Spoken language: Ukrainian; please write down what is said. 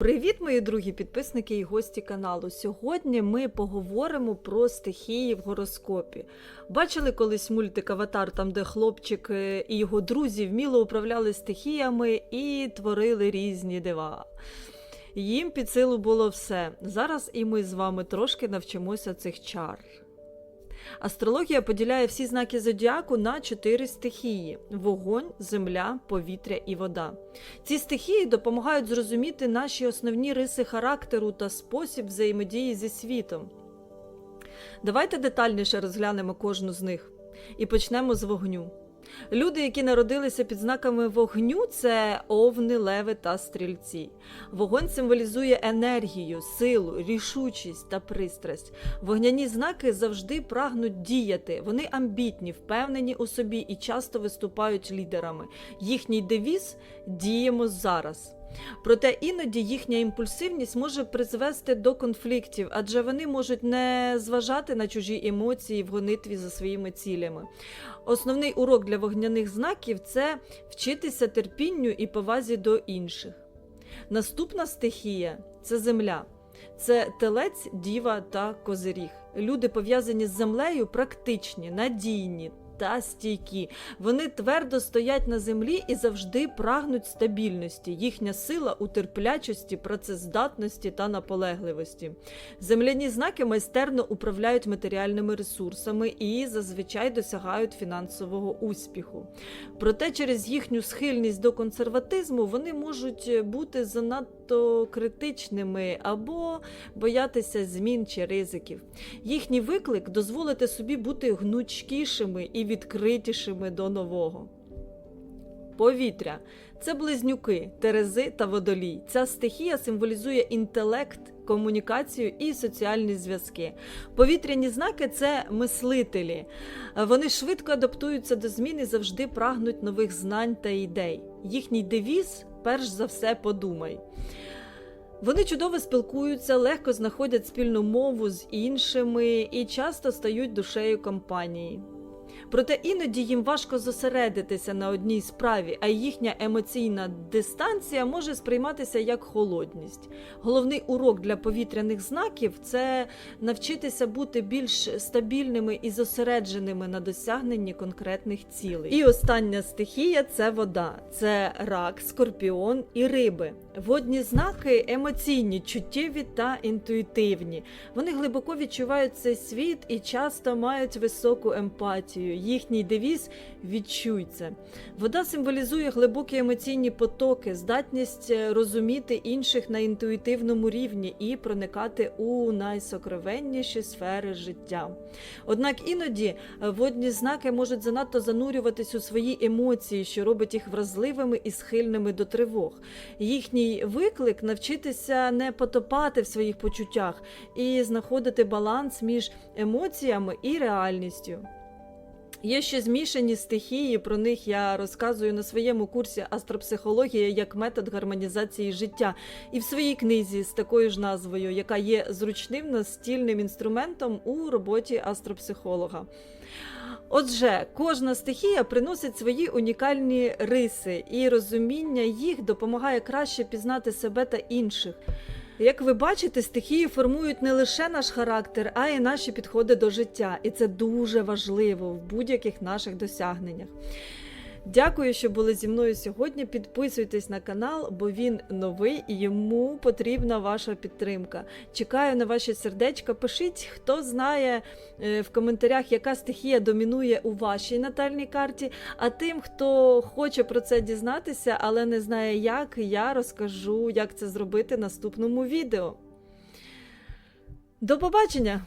Привіт, мої другі підписники і гості каналу. Сьогодні ми поговоримо про стихії в гороскопі. Бачили колись мультик Аватар, там де хлопчик е, і його друзі вміло управляли стихіями і творили різні дива. Їм під силу було все. Зараз і ми з вами трошки навчимося цих чар. Астрологія поділяє всі знаки зодіаку на чотири стихії: вогонь, земля, повітря і вода. Ці стихії допомагають зрозуміти наші основні риси характеру та спосіб взаємодії зі світом. Давайте детальніше розглянемо кожну з них і почнемо з вогню. Люди, які народилися під знаками вогню, це овни, леви та стрільці. Вогонь символізує енергію, силу, рішучість та пристрасть. Вогняні знаки завжди прагнуть діяти. Вони амбітні, впевнені у собі і часто виступають лідерами. Їхній девіз діємо зараз. Проте іноді їхня імпульсивність може призвести до конфліктів, адже вони можуть не зважати на чужі емоції в гонитві за своїми цілями. Основний урок для вогняних знаків це вчитися терпінню і повазі до інших. Наступна стихія це земля. Це телець, діва та козиріг. Люди пов'язані з землею практичні, надійні та стійкі. Вони твердо стоять на землі і завжди прагнуть стабільності. Їхня сила у терплячості, працездатності та наполегливості. Земляні знаки майстерно управляють матеріальними ресурсами і зазвичай досягають фінансового успіху. Проте через їхню схильність до консерватизму вони можуть бути занадто критичними або боятися змін чи ризиків. Їхній виклик дозволити собі бути гнучкішими і відкритішими до нового. Повітря це близнюки, терези та водолій. Ця стихія символізує інтелект, комунікацію і соціальні зв'язки. Повітряні знаки це мислителі. Вони швидко адаптуються до змін і завжди прагнуть нових знань та ідей. Їхній девіз перш за все подумай. Вони чудово спілкуються, легко знаходять спільну мову з іншими і часто стають душею компанії. Проте іноді їм важко зосередитися на одній справі, а їхня емоційна дистанція може сприйматися як холодність. Головний урок для повітряних знаків це навчитися бути більш стабільними і зосередженими на досягненні конкретних цілей. І остання стихія це вода, це рак, скорпіон і риби. Водні знаки емоційні, чуттєві та інтуїтивні. Вони глибоко відчувають цей світ і часто мають високу емпатію. Їхній девіз відчуй. Вода символізує глибокі емоційні потоки, здатність е, розуміти інших на інтуїтивному рівні і проникати у найсокровенніші сфери життя. Однак іноді е, водні знаки можуть занадто занурюватись у свої емоції, що робить їх вразливими і схильними до тривог. Їхній виклик навчитися не потопати в своїх почуттях і знаходити баланс між емоціями і реальністю. Є ще змішані стихії, про них я розказую на своєму курсі Астропсихологія як метод гармонізації життя, і в своїй книзі з такою ж назвою, яка є зручним настільним інструментом у роботі астропсихолога. Отже, кожна стихія приносить свої унікальні риси, і розуміння їх допомагає краще пізнати себе та інших. Як ви бачите, стихії формують не лише наш характер, а й наші підходи до життя. І це дуже важливо в будь-яких наших досягненнях. Дякую, що були зі мною сьогодні. Підписуйтесь на канал, бо він новий і йому потрібна ваша підтримка. Чекаю на ваші сердечка. Пишіть, хто знає е, в коментарях, яка стихія домінує у вашій натальній карті. А тим, хто хоче про це дізнатися, але не знає як, я розкажу, як це зробити в наступному відео. До побачення!